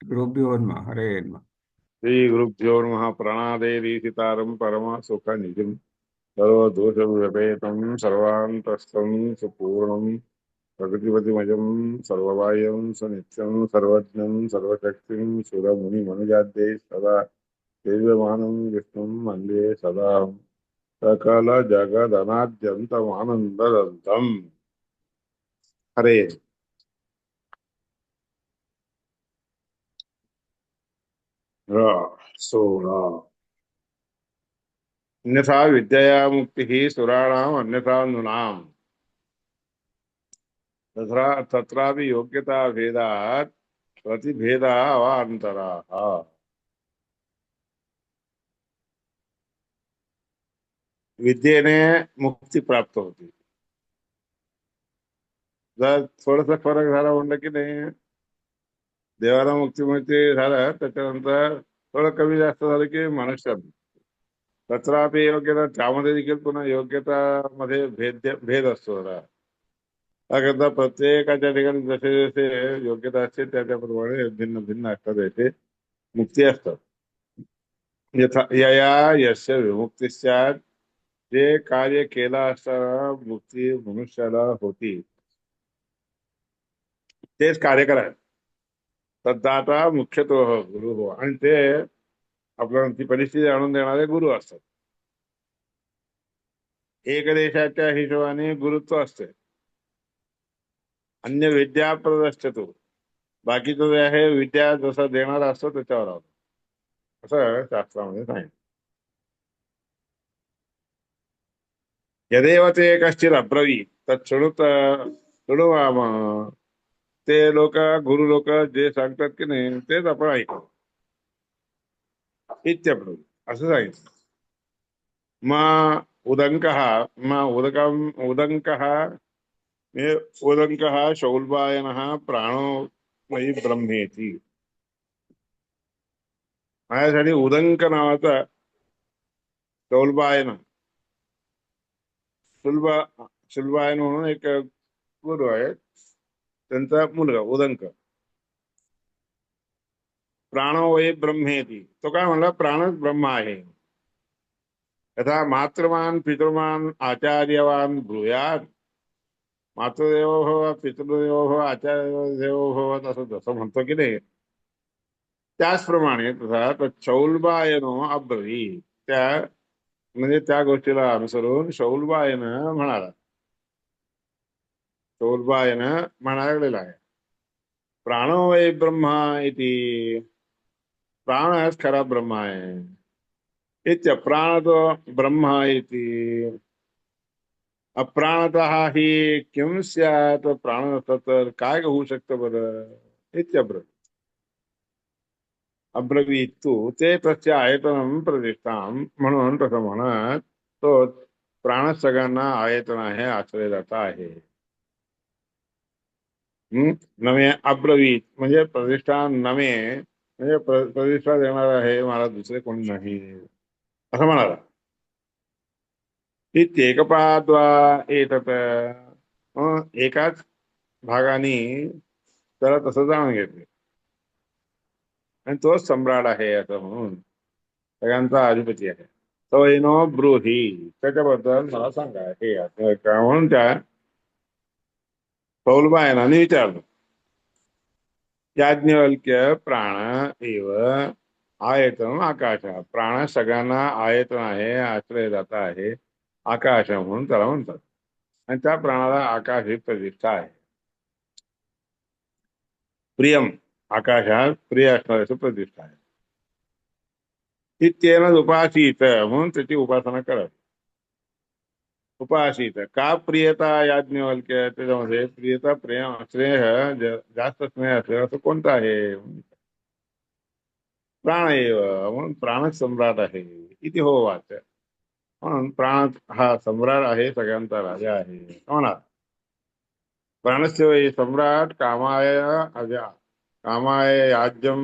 గురుభ్యో నమ హరే నమ. శ్రీ గురుభ్యో నమ ప్రణాదే దీసితారం పరమ సుఖ నిధిం సర్వదోష వ్యపేతం సర్వాంతస్థం సుపూర్ణం ప్రకృతిపతిమయం సర్వవాయం సునిత్యం సర్వజ్ఞం సర్వశక్తిం సురముని మనుజాద్దే సదా సేవ్యమానం విష్ణుం వందే సదా. సకల జగదనాద్యంతమానందదంతం. హరే सोरा। अन्यथा विद्यया मुक्तिः सुराणाम् अन्यथा नृणाम् तथा तत्रापि योग्यताभेदात् प्रतिभेदाः अवान्तराः विद्येने मुक्ती प्राप्त होती जर थोडासा फरक झाला म्हणलं की नाही? देवाला मुक्ती मिळते झालं त्याच्यानंतर थोडं कमी जास्त की मनुष्य तत्रापि योग्यता त्यामध्ये देखील पुन्हा योग्यता मध्ये भेद भेद असतो जरा त्याकरता प्रत्येकाच्या ठिकाणी जसे जसे योग्यता त्याप्रमाणे भिन्न भिन्न असतात याचे मुक्ती असतात यथा यस्य विमुक्तीच्या जे कार्य असताना मुक्ती मनुष्याला होती। कार्य करायचं। तद्दाता मुख्यतो हो, गुरु हो. आणि ते आपल्याला ती परिस्थिती आणून देणारे गुरु असतात. एक देशाच्या हिशोबाने गुरुत्व असते. अन्य विद्या प्रदर्शतो. बाकीचं जे आहे विद्या जसं देणारा असतो त्याच्यावर आहोत असं शास्त्रामध्ये सांगितलं. यदेव ते कश्चित अब्रवी तत् शृणुत शृणुवाम ते लोक गुरु लोक जे सांगतात की नाही तेच आपण ऐकू इत्यप्रभू असं सांगितलं. मा उदंक मा उदकम उदंक उदंक शौल्बायन प्राणो मयी ब्रह्मेती. माझ्यासाठी उदंक नावाचा शौल्बायन शुल्बा शुल्बायन म्हणून एक गुरु आहे त्यांचा मुलगा उदंक. प्राणो ब्रह्मेती. तो काय म्हणला? प्राणच ब्रह्म आहे. यथा मातृमान पितृमान आचार्यवान भूयात मातृदेव भव पितृदेव भव आचार्यदेव भव असं जसं म्हणतो की नाही. त्याचप्रमाणे तसा तर शौल्बायनो अब्रवी त्या म्हणजे त्या गोष्टीला अनुसरून शौलबायन म्हणाला. शौल्बायन म्हणायला आहे प्राणो वै ब्रह्मा इति। प्राण हाच खरा ब्रह्म आहे इत्य प्राण ब्रह्म इति। अप्राणत हि किं स्यात? प्राण नसतं तर काय होऊ शकतं बरं? इत्यब्रवी अब्रवीत तू ते तस्य आयतनं प्रतिष्ठां। म्हणून तसं म्हणत तो प्राण सगळ्यांना आयतन आहे आश्रय जात आहे। नवे अब्रवीत म्हणजे प्रतिष्ठा नवे म्हणजे प्रतिष्ठा देणार आहे मला दुसरे कोणी नाही. असं म्हणाला. इत्येकपाद्वा एतत मग एकाच भागाने त्याला तसं जाणून घेतले. आणि तोच सम्राट आहे असं म्हणून सगळ्यांचा अधिपती आहे. तो येनो ब्रूही. त्याच्याबद्दल मला सांगा. हे असं म्हणून त्या पौलबायनाने विचारलं. याज्ञवल्क्य प्राण एव आयतन आकाश. प्राण सगळ्यांना आयतन आहे आश्रय जाता आहे आकाश म्हणून त्याला म्हणतात. आणि त्या प्राणाला आकाश ही प्रतिष्ठा आहे. प्रियम आकाशात प्रिय असणाऱ्याची प्रतिष्ठा आहे. इत्येनच उपासित म्हणून त्याची उपासना करत. उपासित। का प्रियता याज्ञवल्क्य त्याच्यामध्ये? प्रियता प्रेम स्नेह जास्त स्नेह असलेला असं कोणतं आहे? प्राण एव म्हणून प्राणच सम्राट आहे इथे हो वाच. म्हणून प्राण हा सम्राट आहे सगळ्यांचा राजा आहे. म्हणा प्राणस्य सम्राट कामाय अजा कामाय याज्यम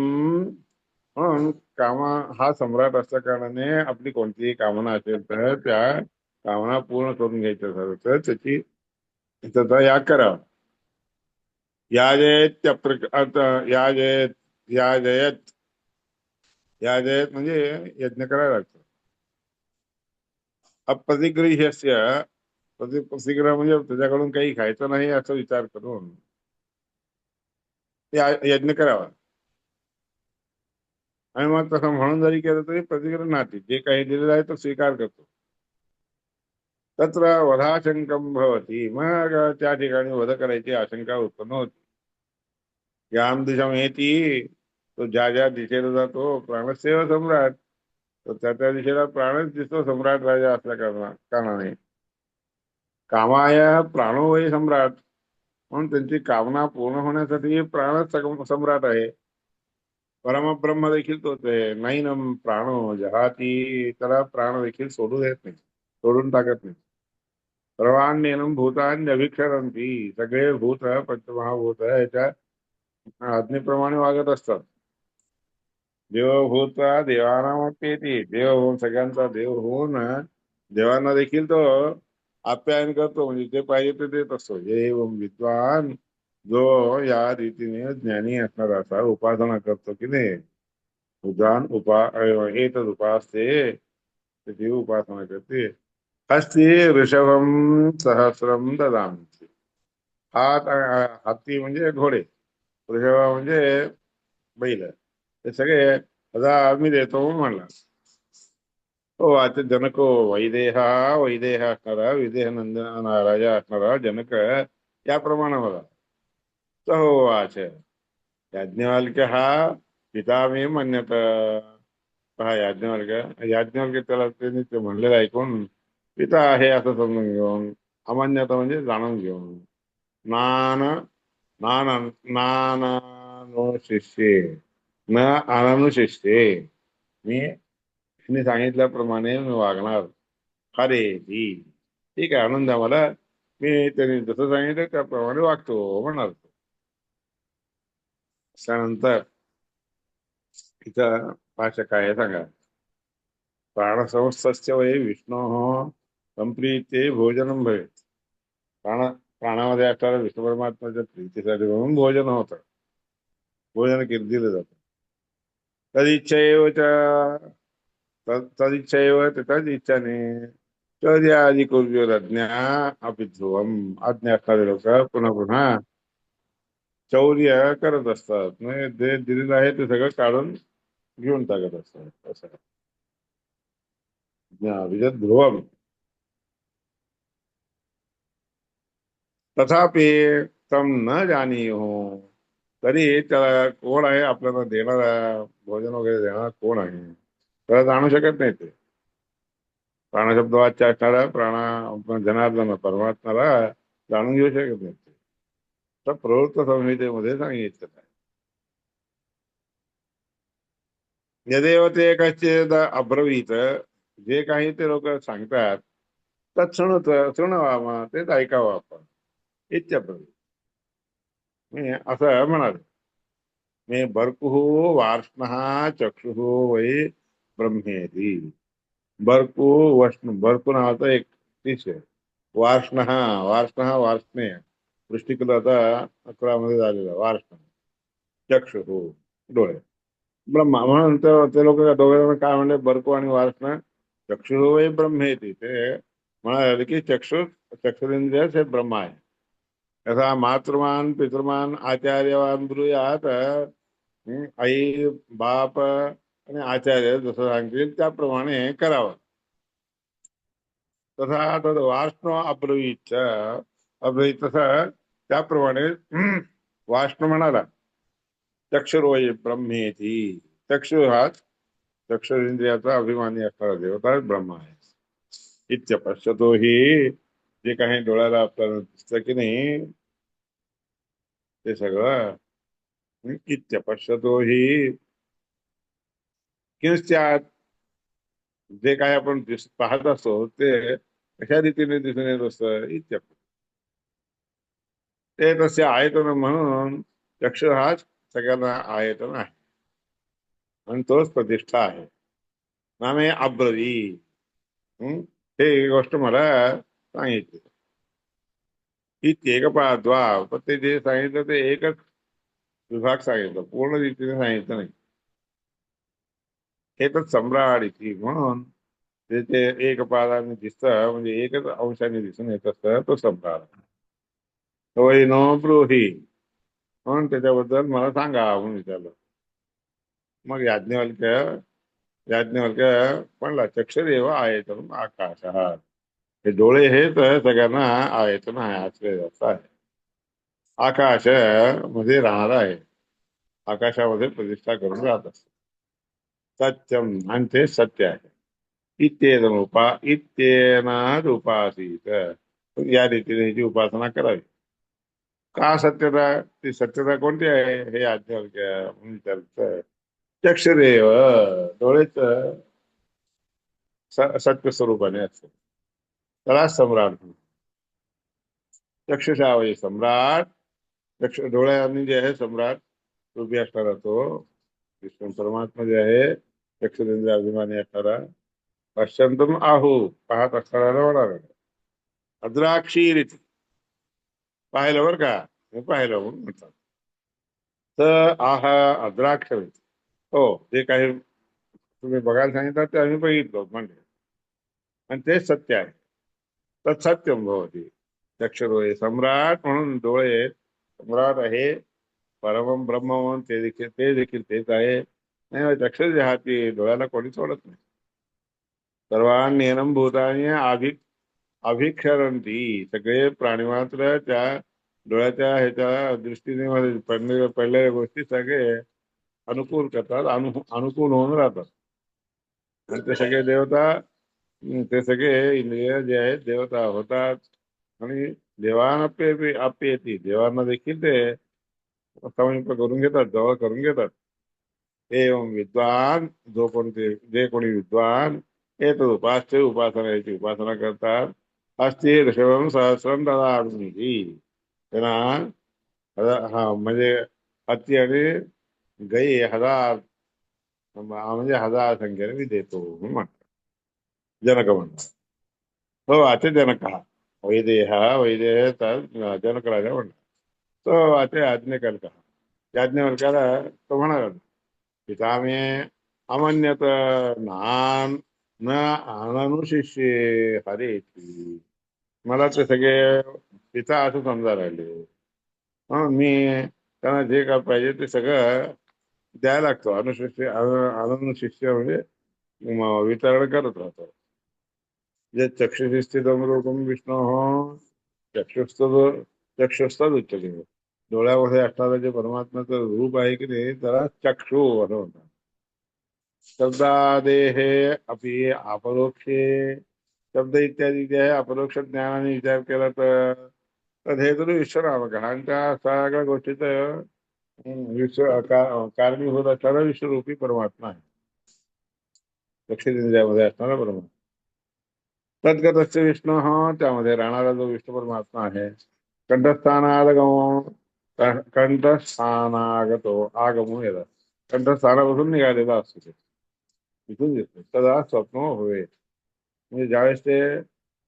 म्हणून कामा हा सम्राट असल्या कारणाने आपली कोणतीही कामना असेल तर त्या कामना पूर्ण करून घ्यायच्या झालं तर त्याची त्याचा याग करावा याजयत्यप्र या याजयत याजयत याजयत म्हणजे यज्ञ करायला लागतो. अप्रतिगृह्यस्य प्रति प्रतिग्रह म्हणजे त्याच्याकडून काही खायचं नाही असा विचार करून या- यज्ञ करावा. आणि मग तसं म्हणून जरी केलं तरी प्रतिग्रह नाती. जे काही दिलेलं आहे तो स्वीकार करतो. तत्र वधाशंकम भवती। मग त्या ठिकाणी वध करायची आशंका उत्पन्न होती। याम दिशा येती तो ज्या ज्या दिशेला जातो प्राणसेव सम्राट। तर त्या त्या दिशेला प्राणच दिसतो सम्राट राजा असल्या कारणा कारणाने। कामाय प्राणो वै सम्राट। म्हणून त्यांची कामना पूर्ण होण्यासाठी प्राणच सम्राट आहे। परमब्रह्म देखील तोच आहे। नैनम प्राणो जहाती त्याला प्राण देखील सोडू देत नाही सोडून टाकत नाही। सर्वांनेनम भूतान्य सगळे भूत पंचमहाभूत याच्या आज्ञेप्रमाणे वागत असतात. देवभूत देवानामते ती देव होऊन सगळ्यांचा देव होऊन देवांना देखील तो आप्यायन करतो म्हणजे जे पाहिजे ते देत असतो. एवम विद्वान जो या रीतीने ज्ञानी असणार असा उपासना करतो की नाही. उदान उपा येत उपासते ती उपासना करते. हस्ती ऋषभम सहस्रम ददामी। हात हत्ती म्हणजे घोडे, ऋषभ म्हणजे बैल, हे सगळे आता मी देतो म्हणला. हो, आता जनक वैदेहा, वैदेह असणारा विदेह नंदन राजा असणारा जनक याप्रमाणे स हो वाच. याज्ञवल्क हा पिता मी मान्यत. हा याज्ञवल्क याज्ञवल्क त्याला त्यांनी ते म्हणलेलं ऐकून पिता आहे असं समजून घेऊन अमान्यता म्हणजे जाणून घेऊन नान नान शिष्ये न अननुशिष्ये मी तिने सांगितल्याप्रमाणे मी वागणार अरे ही ठीक आहे आनंद मला मी त्यांनी जसं सांगितलं त्याप्रमाणे वागतो म्हणणार तो. त्यानंतर इथं भाषा काय आहे सांगा प्राणसंस्थस्य वय विष्णू संप्रीते भोजनम भवेत प्राण प्राणामध्ये असणाऱ्या विष्णू परमात्माच्या प्रीतीसाठी म्हणून भोजन होत. भोजन केलं दिलं जात. तदिच्छैव च तद- तदिच्छैव च आधी तद्यादि कुर्योरज्ञा अपि ध्रुवम आज्ञा असणारे लोक पुन्हा पुन्हा चौर्य करत असतात. म्हणजे जे दिलेलं आहे ते सगळं काढून घेऊन टाकत असतात. असं. ज्ञा ध्रुवम. तथापि तम न जाणी हो तरी त्याला कोण आहे आपल्याला देणारा भोजन वगैरे देणारा कोण आहे? त्याला जाणू शकत नाही ते. प्राणशब्द वाच्य असणारा प्राणा जनार्दन परमात्माला जाणून घेऊ शकत नाही ते. तर प्रवृत्त संहितेमध्ये सांगितलं आहे. यदेव ते कश्चित अब्रवीत जे काही ते लोक सांगतात तत् तत्सृणुत शृणवामा तेच ऐकावं आपण. इत्यब्रवीत मी असं म्हणाल मे बर्कुः वार्ष्णः चक्षुः वै ब्रह्मेती। बर्कू वष्ण बर्कू नावाचा एक वार्ष्णः वार्ष्णः वार्ष्णेय वृष्टिकुल आता वार्ष्ण। चक्षुः, डोळे। ब्रह्मा म्हणून ते- लोक वार्ष्ण। चक्षुः वै ब्रह्मेती। ते म्हणाले चक्षु चक्षुरेंद्रिय हे ब्रह्मा आहे। यथा मातृमान पितृमान आचार्यवान ब्रुयात आई बाप आणि आचार्य जसं सांगतील त्याप्रमाणे करावं. तथा तद वाष्ण अब्रवीत अब्रवीत तसं त्याप्रमाणे वाष्ण म्हणाला. चक्षुर्वय ब्रह्मेती. चक्षु हा चक्षुरिंद्रियाचा अभिमानी असणारा देवता ब्रह्मा आहे. इत्यपश्यतो ही जे काही डोळ्याला आपल्याला दिसतं की नाही ते सगळं हं, इत्यपश्यतो ही किंच्यात जे काही आपण दिस पाहत असतो ते कशा रीतीने दिसून येत ते तसे आयतन म्हणून चक्षु हाच सगळ्यांना आयतन आहे आणि तोच प्रतिष्ठा आहे नामे अब्रवी हं? हे गोष्ट मला सांगितली. इत्येकपाद्वा पण ते जे सांगितलं ते एकच विभाग सांगितलं. पूर्ण रीतीने सांगितलं नाही. एकच सम्राट इथे म्हणून ते ते एक पादाने दिसत म्हणजे एकच अंशाने दिसून येत असतं तो सम्राट. वै नो ब्रोही म्हणून त्याच्याबद्दल मला सांगा म्हणून विचारलं. मग याज्ञवल्क्य याज्ञवल्क्य म्हणला चक्षुरेव तर आकाश हे डोळे हेच सगळ्यांना आयतन आहे आश्रय असं आहे आकाशमध्ये राहणार आहे आकाशामध्ये प्रतिष्ठा करून राहत असत सत्यम आणि ते सत्य आहे इत्येन उपा इत्येनाद उपासित या रीतीने ह्याची उपासना करावी का सत्यता ती सत्यता कोणती आहे हे आध्यात्मिक चक्षुरेव डोळेच स- सत्य स्वरूपाने असते त्याला सम्राट म्हणतात. चक्षुषा वय सम्राट चक्ष डोळ्यांनी जे आहे सम्राट रूपी असणारा तो विष्णू परमात्मा जे आहे चक्षुरेंद्र अभिमानी असणारा पश्चंतम आहू पाहत असणारा होणार अद्राक्षी पाहिलं बरं का? हे पाहिलं म्हणून म्हणतात. तर आह अद्राक्ष हो जे काही तुम्ही बघायला सांगितलं ते आम्ही बघितलो म्हणजे. आणि ते सत्य आहे. तर सत्यम भवती। चक्षुरोय सम्राट म्हणून डोळे सम्राट आहे। परम ब्रह्म म्हणून ते देखील ते देखील तेच आहे। नाही चक्षुर जे हाती डोळ्याला कोणी सोडत नाही। सर्वांनियनम भूतानी अभि अभिक्षरंती सगळे प्राणीमात्र त्या डोळ्याच्या ह्याच्या दृष्टीने मध्ये पडलेल्या पडलेल्या गोष्टी सगळे अनुकूल करतात अनु अनुकूल होऊन राहतात. आणि ते सगळे देवता ते सगळे इंद्रिय जे आहेत देवता होतात आणि देवानप्य अप्येती। देवांना देखील ते समीप करून घेतात जवळ करून घेतात एवं विद्वान, जो कोणते जे कोणी विद्वान हे तर उपास्य उपासना याची उपासना करतात अस्ति ऋषभम सहस्रम ददामी। त्यांना हा आणि गाई हज़ार हज़ार संख्येने मी देतो म्हणून म्हणतात जनक म्हणतात हो अते जनक वैदेह वैदेह तर जनक राजा म्हणतात तो अते आज्ञकल्क याज्ञवल्काला तो म्हणाला पिता मे अमन्यत नान न अननुशिष्ये हरे मला ते सगळे पिता असं समजा राहिले म्हणून मी त्यांना जे काय पाहिजे ते सगळं द्यायला लागतो. अनुशिष्य अननुशिष्य म्हणजे वितरण करत राहतो. जे चक्षुषी रूपम विष्णू चक्षुस्थ चक्षुस्थच उच्चते डोळ्यामध्ये असणारं जे परमात्म्याचं रूप आहे की नाही त्याला चक्षु असं म्हणतात शब्दादेहे अपि अपरोक्षे शब्द इत्यादी जे आहे अपरोक्ष ज्ञानाने विचार केला तर हे तर विश्वनामक आहे आणि त्या सगळ्या गोष्टीचं विश्व कारणीभूत असणारा विश्वरूपी परमात्मा आहे दक्षिण इंद्रियामध्ये असणारा परमात्मा तद्गतस्य विष्णू हा त्यामध्ये राहणारा जो विष्णू परमात्मा आहे. कंठस्थानागमो कंठस्थानागतो आगमो येतात कंठस्थानापासून निघालेला असतो ते. तिथून दिसतो तदा स्वप्न होय म्हणजे ज्यावेळेस ते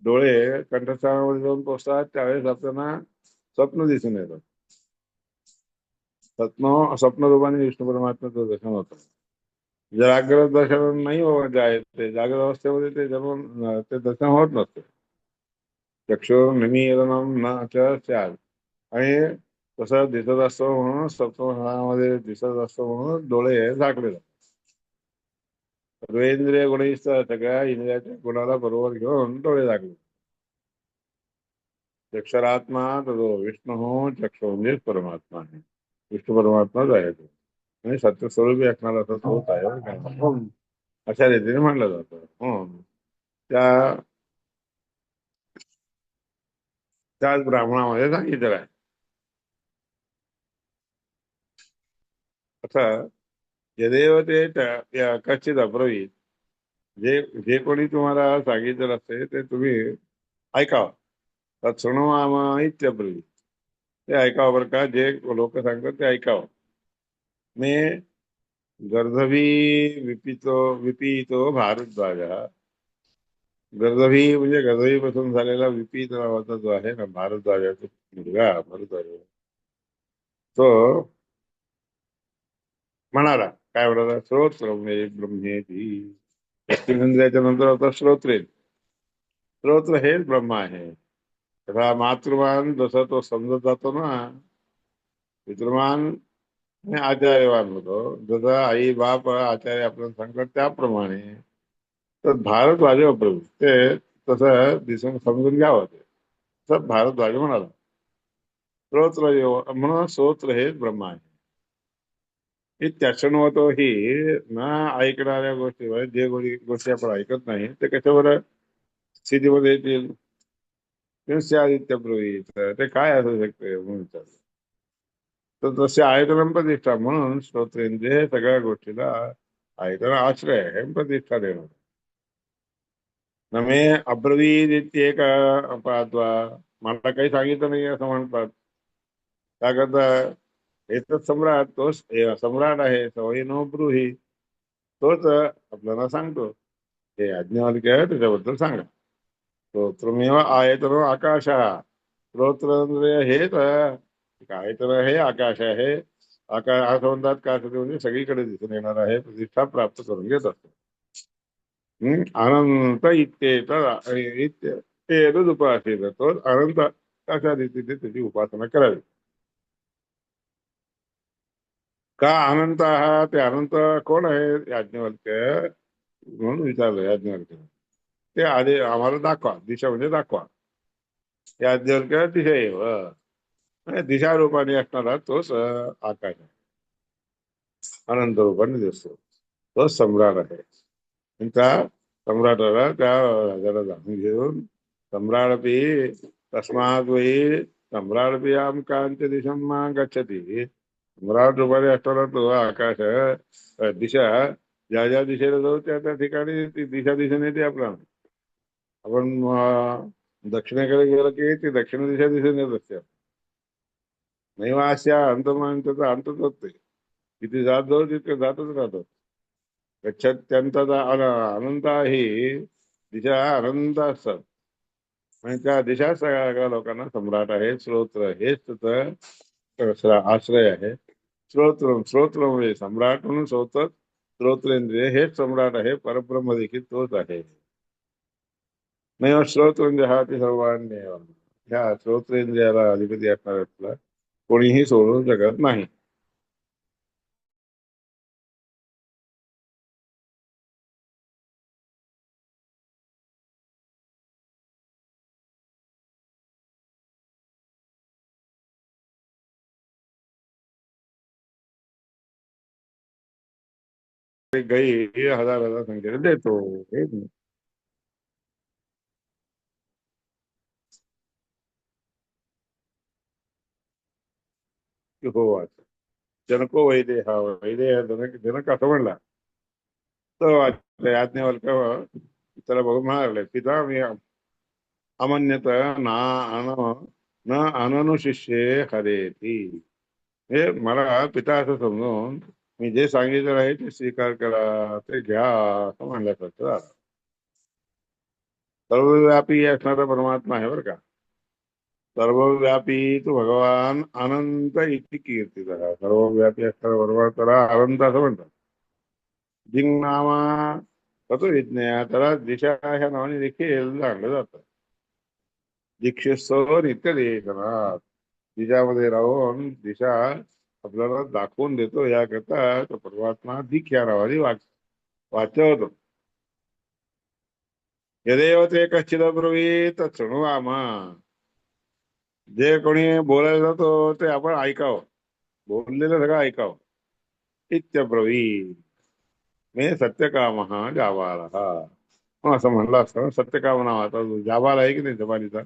डोळे कंठस्थानामध्ये जाऊन पोचतात त्यावेळेस आपल्याला स्वप्न दिसून येतात स्वप्न स्वप्न रूपाने विष्णू परमात्म्याचं दर्शन होतं. जागृत दर्शन नाही होत जे आहे ते जागृत अवस्थेमध्ये ते जन्म ते दर्शन होत नसते चक्षुर निमीलनम न, च स्यात्. आणि तसं दिसत असतो म्हणून स्वप्नमध्ये दिसत असतो म्हणून डोळे झाकले जातात सर्वेंद्रिय गुणयुक्त सगळ्या इंद्रियाच्या गुणाला, बरोबर घेऊन डोळे झाकले। चक्षरात्मा तो विष्णू चक्षु म्हणजेच परमात्मा आहे विष्णू परमात्माच आहे तो आणि सत्य स्वरूपी असणारा असा तोच आहे. अशा रीतीने म्हणलं जातं. त्या त्याच ब्राह्मणामध्ये सांगितलं आहे आता यदेव ते कच्चित अब्रवीत जे जे कोणी तुम्हाला सांगितलं असते ते तुम्ही ऐकावं तत् शृणुवाम इत्यब्रवीत ते ऐकावं बरं का जे लोक सांगतात ते ऐकावं में गर्दभी विपितो विपितो भारद्वाज. गर्दभी म्हणजे गर्दभीपासून झालेला विपित नावाचा जो आहे ना भारद्वाजाचा मुलगा बरोबर तो म्हणाला काय म्हणाला? श्रोत्र मे ब्रह्मेती. इंद्रियाच्या नंतर आता श्रोत्रे. श्रोत्र हेच ब्रह्म आहे. तथा मातृमान जसा तो समजत जातो ना पितृमान आणि आचार्यवान होतो. जसं आई बाप आचार्य आपल्याला सांगतात त्याप्रमाणे. तर भारद्वाज प्रभू. ते तसं दिसून समजून घ्यावं ते. तसं भारद्वाज म्हणाला. श्रोत्र म्हणून श्रोत्र हे ब्रह्म आहे. इत्याशनवतो ही ना ऐकणाऱ्या गोष्टीवर म्हणजे जे गोष्टी गोष्टी आपण ऐकत नाही ते कशावर स्थितीमध्ये येतील? आदित्य ब्रवीत ते काय असू शकते? म्हणून विचारलं. तर तसे आयतन प्रतिष्ठा म्हणून श्रोत्रेंद्रिय हे सगळ्या गोष्टीला आयतन आश्रय हे प्रतिष्ठा देणार नमे अब्रवीत एक पाहत्वा मला काही सांगितलं नाही असं म्हणतात. त्याकरता एकच सम्राट तोच सम्राट आहे सवयी नो ब्रूही. तोच आपल्याला सांगतो. हे आज्ञावलिक आहे त्याच्याबद्दल सांगा. स्तोत्रमेव आयतनो आकाश. स्तोत्र हेच काय तर हे आकाश आहे. आकाश हा संबंधात काय म्हणजे सगळीकडे दिसून येणार आहे. प्रतिष्ठा प्राप्त करून घेत असतो. हम्म? अनंत इत्येत इत्य ते उपासेत तो अनंत कशा रीतीने त्याची उपासना करावी? का अनंत हा? ते अनंत कोण आहे? याज्ञवल्क्य. म्हणून विचारलं याज्ञवल्क्य. ते आधी आम्हाला दाखवा. दिशा म्हणजे दाखवा. याज्ञवल्क्य दिशा येव दिशा रूपाने असणारा तोच आकाश आहे. अनंत रूपाने दिसतो. तो सम्राट आहे. आणि त्या सम्राटाला त्या राजाला जाणून घेऊन सम्राटपी तस्मात वही सम्राटपी आम कांच्या दिशा मा गच्छती. सम्राट रूपाने असणारा तो आकाश दिशा ज्या ज्या दिशेला जाऊ त्या त्या ठिकाणी ती दिशा दिशेने येते आपला. आपण दक्षिणेकडे गेलं की ती दक्षिण दिशा दिसून येत असते. नैवाशा अंतमान त्याचा अंतच होते किती जात जाऊ तितके जातच राहतो. त्यांचा अनंत आहे दिशा अनंत असतात. आणि त्या दिशा सगळ्या लोकांना सम्राट आहे श्रोत्र हेच त्याचं आश्रय आहे. श्रोत्र श्रोत्र म्हणजे सम्राट म्हणून श्रोत्र श्रोत्रेंद्रिय हेच सम्राट आहे परब्रह्म देखील तोच आहे. नाही श्रोत्र म्हणजे हा ते सर्वांनी ह्या श्रोत्रेंद्रियाला अधिपती असणाऱ्याला कोणीही सोडू शकत नाही. गाई हजार हजार संख्येने देतो. हे हो असं जनको वैदे हा वैदे हा जनक जनक असं म्हणला तर याज्ञवल्क त्याला बघून म्हणाले पिता मी अमन्यत ना अन न अननु हरेती हे मला पिता असं समजून मी जे सांगितलं आहे ते स्वीकार करा ते घ्या असं म्हणल्यासारखं सर्वव्यापी असणारा परमात्मा आहे बरं का सर्वव्यापी तो भगवान अनंत इति कीर्ती करा सर्वव्यापी असणारा बरोबर त्याला अनंत असं म्हणतात। जिंगनामा ततो विज्ञा त्याला दिशा ह्या नावाने देखील जाणलं जात। दीक्षेस्तव नित्य देखनाथ दिशामध्ये राहून दिशा आपल्याला दाखवून देतो याकरता तो परमात्मा दीक्षा नावाने वाच वाचवतो। यदेव ते कश्चित ब्रवीत शृणू आमा जे कोणी बोलायला जातो ते आपण ऐकावं. बोललेलं सगळं ऐकावं. इत्यब्रवीत मे सत्यकाम हा जावाला हा असं म्हणलं असतं. सत्यकाम नावाचा जाबाल आहे की नाही जबानीचा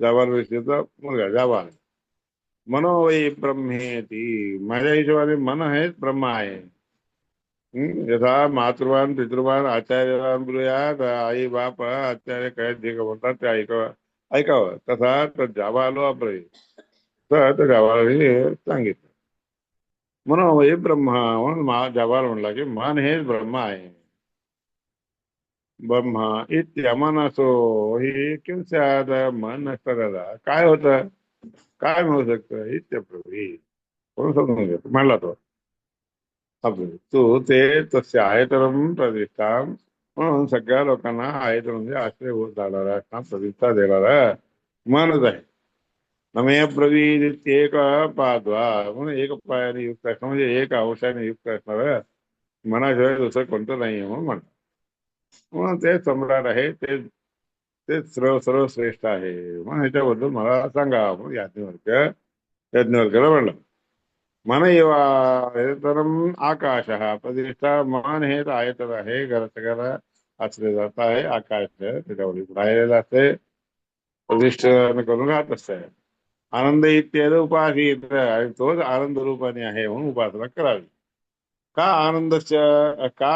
जाबाल विषयीचा मुलगा जाबाल. मनो वै ब्रह्मेती. माझ्या हिशोबाने मन हेच ब्रह्म आहे. हम्म, यथा मातृवान पितृवान आचार्यवान ब्रुयात आई बाप आचार्य काय जे काय म्हणतात ते ऐकावं. ऐकावं. तसा जबा आलो अब्रवी तर त्या जाबाला सांगितलं. म्हणून हे ब्रह्मा म्हणून मा म्हणला की मन हेच ब्रह्म आहे. ब्रह्मा ब्रह्म इत्यमनसो हे किंच मन नसतं त्याला काय होतं? काय मिळू शकतं? प्रभू कोण समजून घेतो? म्हणला तो. तू ते तसे तर प्रतिष्ठा म्हणून सगळ्या लोकांना आयतर म्हणजे आश्रय होत जाणारा किंवा प्रतिष्ठा देणारा मनच आहे नमे ब्रवीद एक पाद्वा म्हणून एक पायाने युक्त असणार म्हणजे एक अंशाने युक्त असणार मनाशिवाय दुसरं कोणतं नाही म्हणून म्हणतात म्हणून ते सम्राट आहे ते ते सर्व सर्वश्रेष्ठ आहे म्हणून ह्याच्याबद्दल मला सांगा म्हणून याज्ञवर्ग याज्ञवर्गाला म्हणलं मन एवातरम आकाश। हा प्रतिष्ठा मन हे आयतन। आहे घरात सगळ्याला आचले जात आहे। आकाश त्याच्यावर राहिलेलं असते। प्रतिष्ठा करून राहत असते। आनंद इत्यादी उपाधी आणि तोच आनंद रूपाने आहे म्हणून उपासना करावी। का आनंदच्या का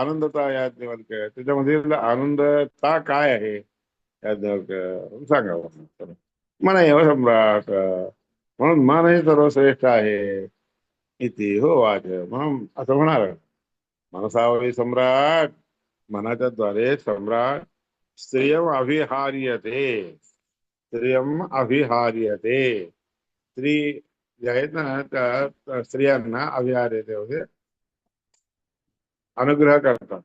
आनंदता याज्ञवल्क त्याच्यामध्ये आनंदता काय आहे? याज्ञवल्क सांगावं. मन एव सम्राट म्हणून मन हे सर्वश्रेष्ठ आहे इति हो वाच असं मनसावळी सम्राट मनाच्या द्वारे सम्राट स्त्रियम अभिहार्यते स्त्रियम अभिहार्यते स्त्री जे आहेत ना त्या स्त्रियांना अभिहार्यते म्हणजे अनुग्रह करतात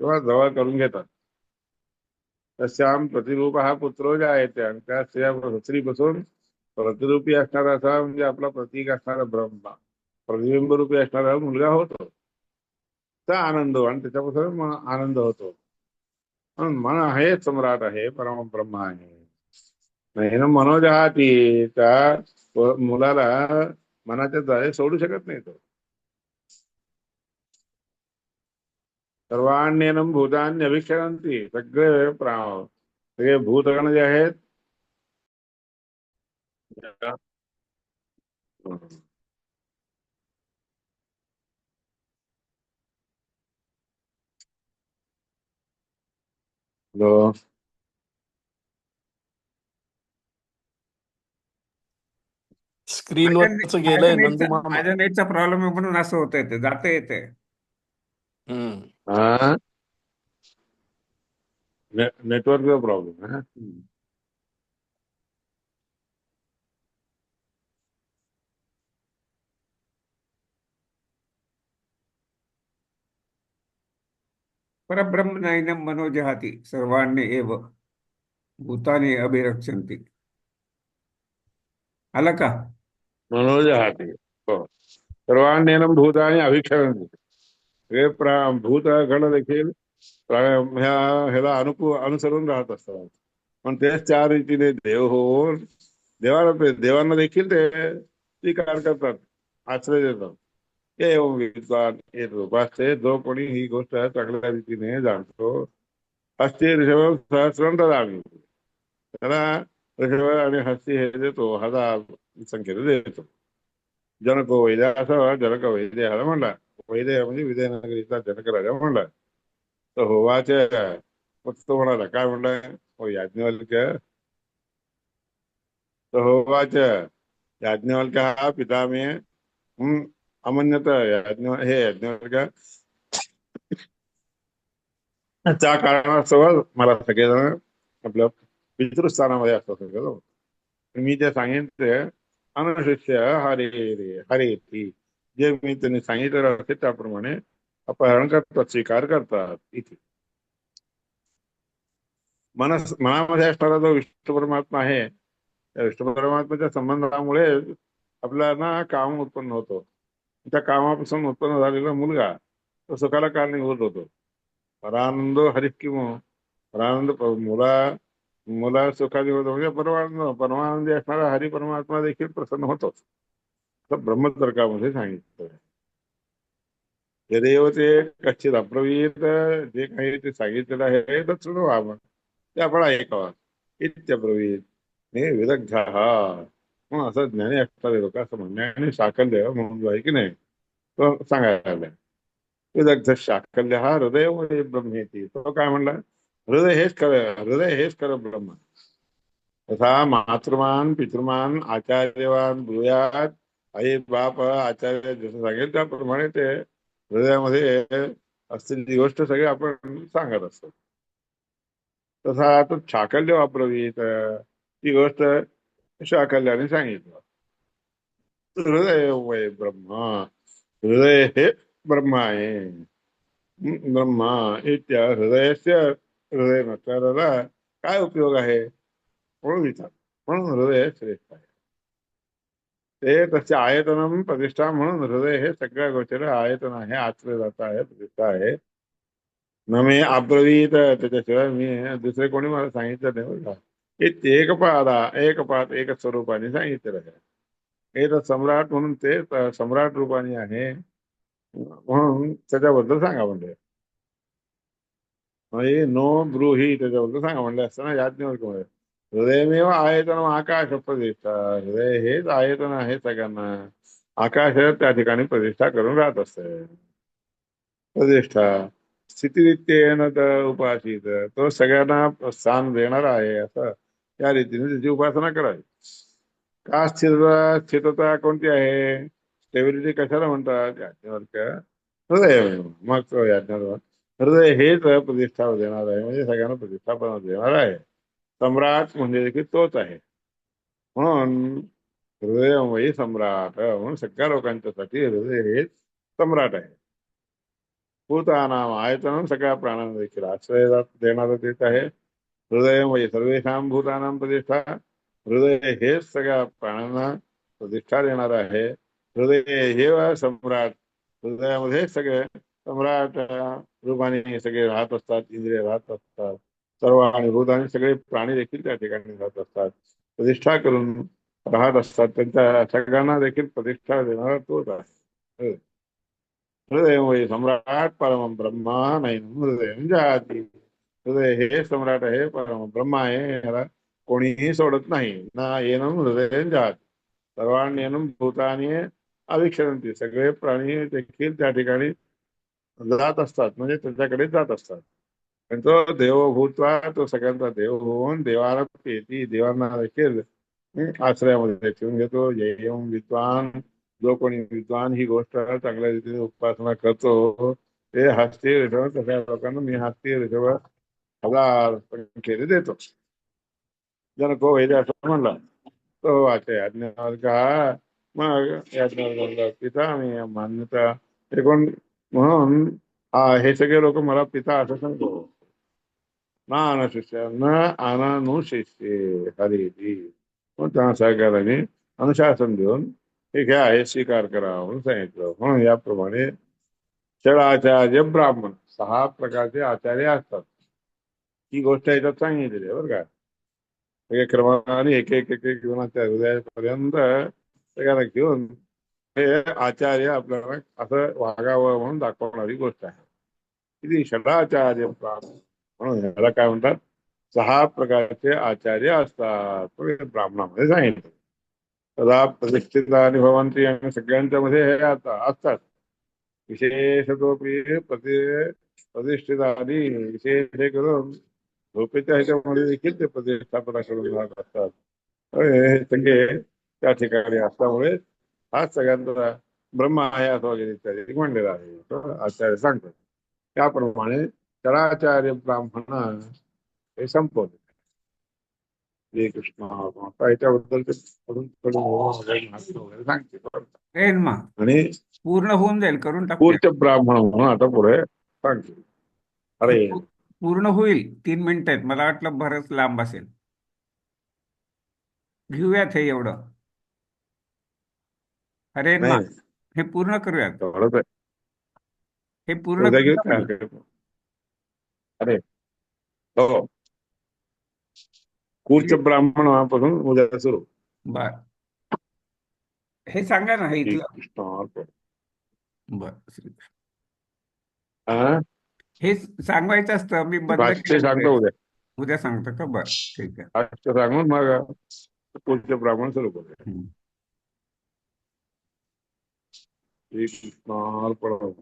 किंवा जवळ करून घेतात प्रतिरूप हा पुत्र जे आहे त्या स्त्री बसून प्रतिरूपी असणारा असा म्हणजे आपला प्रतीक असणारा ब्रह्मा. प्रतिबिंब रूपी असणारा मुलगा होतो. त्या आनंद आणि त्याच्यापासून आनंद होतो. म्हणून मन आहे सम्राट आहे परम ब्रह्म आहे. नाही ना मनोजहाती त्या मुलाला मनाच्या द्वारे सोडू शकत नाही तो. सर्वान्यनम भूतान्य अभिक्षरंती सगळे प्रा- सगळे भूतगण जे आहेत हॅलो माझ्या स्क्रीनवरच गेलंय माझ्या नंदू नेटचा- मामा. माझ्या नेटचा प्रॉब्लेम आहे म्हणून असं होतंय ते जाते येते हम्म. हा? नेटवर्कचा प्रॉब्लेम आहे परब्रह्म नैनम मनोजहाती सर्वांनी एव भूतानि अभिरक्षन्ति। आलं का मनोजहाती हो। सर्वांनेनम अभिक्षरंती हे प्रा भूतगण देखील ह्या ह्याला अनुकू अनुसरून राहत असतात। पण तेच त्या रीतीने देव होऊन देवाला देवांना देखील ते स्वीकार करतात आश्रय देतात। हे विद्वान हे जो कोणी ही गोष्ट चांगल्या रीतीने जाणतो हस्ती ऋषभ सहस्रंत आम्ही त्याला ऋषभ आणि हस्ती हे देतो हजार संख्येने देतो जनक वैद्य असं जनक वैद्य ह्याला म्हणला वैद्य म्हणजे विजयनगरीचा जनक राजा म्हणला तर होवाच मग तो म्हणाला काय म्हणलाय हो याज्ञवल्क तर होवाच याज्ञवल्क हा पिता मे हम्म अमन्यत हे याज्ञवल्क त्या कारणास्तव मला सगळेजण आपल्या पितृस्थानामध्ये असतात सगळं मी जे सांगेन ते अनुशिष्य हरे रे हरे ती. जे मी त्यांनी सांगितलेलं असते त्याप्रमाणे अपहरण करतात स्वीकार करतात इथे. मनस मनामध्ये असणारा जो विष्णू परमात्मा आहे त्या विष्णू परमात्म्याच्या संबंधामुळे आपल्याला काम उत्पन्न होतो. त्या कामापासून उत्पन्न झालेला मुलगा तो सुखाला कारणीभूत होतो परानंद हरित किमो परानंद मुला मुला सुखाने होतो म्हणजे परमानंद परमानंदी असणारा हरि परमात्मा देखील प्रसन्न होतोच तर ब्रह्मतर्कामध्ये सांगितलं. यदेव ते कच्चित अप्रवीत जे काही ते सांगितलेलं आहे तर सुरू व्हावं. ते आपण ऐकावं. इत्यप्रवीत हे विदग्ध. हा मग असं ज्ञानी असणारे लोक असं म्हणणे आणि साकल्य हो, म्हणून आहे की नाही तो सांगायला आलाय विदग्ध शाकल्य हा हृदय ब्रह्म ब्रह्मेती तो काय म्हणला? हृदय हेच खरं हृदय हेच खरं ब्रह्म. तथा मातृमान पितृमान आचार्यवान भूयात आई बाप आचार्य जसं सांगेल त्याप्रमाणे ते हृदयामध्ये असतील ती गोष्ट सगळी आपण सांगत असतो. तसा तो शाकल्य वापरवीत ती गोष्ट शाकल्याने सांगितलं. हृदय वय ब्रह्मा हृदय हे ब्रह्मा आहे. ब्रह्मा इत्या हृदयाच्या हृदय नसणाऱ्याला काय उपयोग आहे? म्हणून विचार म्हणून हृदय श्रेष्ठ आहे. ते तसे आयतन प्रतिष्ठा म्हणून हृदय हे सगळ्या गोष्टीला आयतन आहे आचले जात आहे प्रतिष्ठा आहे. न मी अब्रवीत त्याच्याशिवाय मी दुसरे कोणी मला सांगितलं नाही बघा हे एक पाद एक स्वरूपाने सांगितलेलं हे सम्राट म्हणून ते सम्राट रूपाने आहे, म्हणून त्याच्याबद्दल नो ब्रूही त्याच्याबद्दल सांगा म्हणले असताना याज्ञवल्क्य म्हणले हृदयमेव आयतन आकाश प्रतिष्ठा हृदय हेच आयतन आहे सगळ्यांना. आकाश प्रतिष्ठा करून प्रतिष्ठा. स्थितिरित्येन उपासित तो सगळ्यांना स्थान देणार आहे असं त्या रीतीने त्याची उपासना करावी. का स्थिरता स्थिरता कोणती आहे? स्टेबिलिटी कशाला म्हणतात? हृदय. मग तो याज्ञवल्क्य हृदय हेच प्रतिष्ठा देणार आहे. म्हणजे सगळ्यांना प्रतिष्ठा देणार आहे. सम्राट म्हणजे देखील तोच आहे. म्हणून हृदयमयी सम्राट, म्हणून सगळ्या लोकांच्यासाठी हृदय हेच सम्राट आहे. भूतानाम आयतनं सगळ्या प्राणांना देखील आश्रय देणारं तेच आहे हृदय म्हणजे सर्वेशाम भूतानाम प्रतिष्ठा। हृदय हेच सगळ्या प्राण्यांना प्रतिष्ठा देणार आहे हृदय हे सम्राट। हृदयामध्ये सगळे सम्राट रूपाने सगळे राहत असतात इंद्रिय राहत असतात। सर्व आणि भूताने सगळे प्राणी देखील त्या ठिकाणी राहत असतात। प्रतिष्ठा करून राहत असतात. त्यांच्या सगळ्यांना देखील प्रतिष्ठा देणारा तोच आहे। हृदय सम्राट परम ब्रह्मा नाही हृदय जाती हृदय हे सम्राट हे परम ब्रह्मा याला कोणीही सोडत नाही। ना येणं हृदय जात सर्वांनी भूतानी अविक्षरंती सगळे प्राणी देखील त्या ठिकाणी जात असतात आणि तो तो सगळ्यांचा देव होऊन देवाला पेती देवांना हं, येऊन विद्वान। जो कोणी विद्वान ही गोष्ट चांगल्या रीतीने उपासना करतो ते हस्ती ऋषभ तशा लोकांना मी हस्ती ऋषभ हजार केले देतो. जण तो वैद्य असं म्हणला तो वाचे आज्ञावर मग याज्ञावर पिता मी मान्यता एकूण म्हणून हे सगळे लोक मला पिता असं सांगतो. ना अनशिष्य न अनानुशिष्य हरी मग त्या सहकाराने अनुशासन देऊन हे घ्या हे स्वीकार करा। म्हणून सांगितलं म्हणून याप्रमाणे आचार्य ब्राह्मण, सहा प्रकारचे आचार्य असतात ही गोष्ट याच्यात सांगितलेली आहे बरं का सगळ्या क्रमाने, एक एक एक घेऊन हृदयापर्यंत सगळ्यांना घेऊन हे आचार्य आपल्याला असं वागावं म्हणून दाखवणारी गोष्ट आहे किती षडाचार्य ब्राह्मण म्हणून याला काय म्हणतात सहा प्रकारचे आचार्य असतात तो ब्राह्मणामध्ये सांगितलं सदा प्रतिष्ठिता आणि भवंती आणि सगळ्यांच्या मध्ये हे आता असतात विशेषतोपरी प्रति प्रतिष्ठित आणि विशेष हे करून झोपेच्या ह्याच्यामध्ये देखील ते प्रतिष्ठापना करून राहत असतात हे सगळे त्या ठिकाणी असल्यामुळे हाच सगळ्यांचा ब्रह्म आहे असं वगैरे इत्यादी म्हणलेलं आहे आचार्य सांगतात त्याप्रमाणे चराचार्य ब्राह्मण हे संपवले श्री कृष्ण आता याच्याबद्दल सांगते. आणि पूर्ण होऊन जाईल. करून टाकू. पूर्च ब्राह्मण म्हणून आता पुढे सांगते. अरे. पूर्ण होईल. तीन मिनिट आहेत. मला वाटलं बरंच लांब असेल. घेऊयात हे एवढं. अरे मा नाही. हे पूर्ण करूयात. हे पूर्ण. अरे. हो. कूर्च ब्राह्मणापासून उद्या सुरू. बर. हे सांगा ना हे इथलं. बर हा? सांगायचं असतं मी बंद सांगतो उद्या. उद्या सांगतो का? बर ठीक आहे. सांगून मग कूर्च ब्राह्मण सुरू करूया. हम्म. श्री कृष्ण अर्पण.